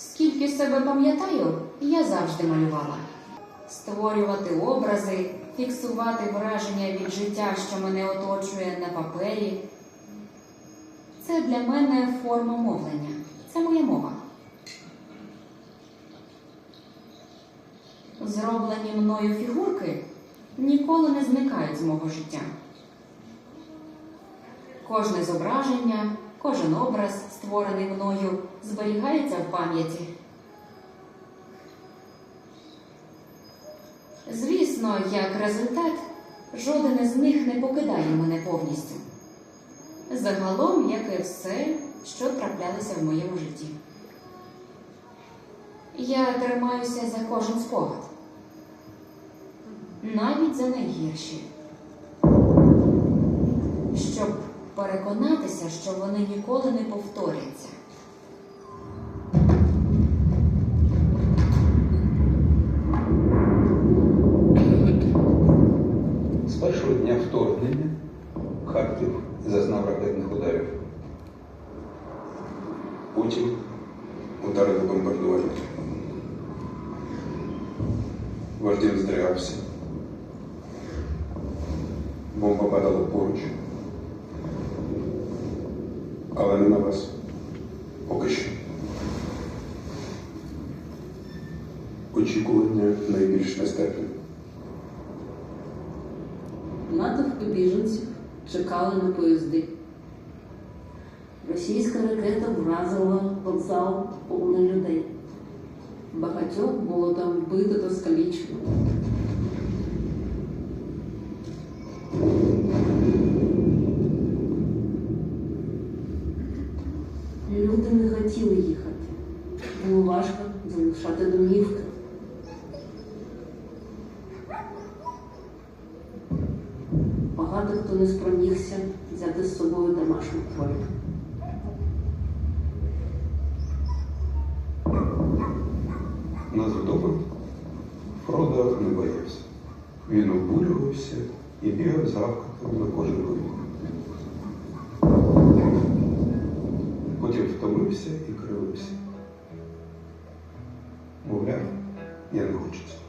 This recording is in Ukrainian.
Скільки себе пам'ятаю, я завжди малювала. Створювати образи, фіксувати враження від життя, що мене оточує на папері. Це для мене форма мовлення. Це моя мова. Зроблені мною фігурки ніколи не зникають з мого життя. Кожне зображення, кожен образ, створений мною, зберігається в пам'яті. Звісно, як результат, жоден із них не покидає мене повністю. Загалом, як і все, що траплялося в моєму житті. Я тримаюся за кожен спогад, навіть за найгірші, переконатися, що вони ніколи не повторяться. З першого дня вторгнення Харків зазнав ракетних ударів. Потім удари по бомбардуванню. Вождін здригався. Бомба падала поруч. Але не на вас. Поки що. Очікування найбільш нестерпне. Натовпи біженців чекали на поїзди. Російська ракета вразила вокзал повний людей. Багатьох було там вбито та скалічено. Люди не хотіли їхати. Було важко залишати домівки. Багато хто не спромігся взяти з собою домашню тварину. Назадовго Фродо не боявся. Він обурювався і бігав з гавкотом на кожен вибух. Втомився і кривився. Мовляв, я не хочу цього.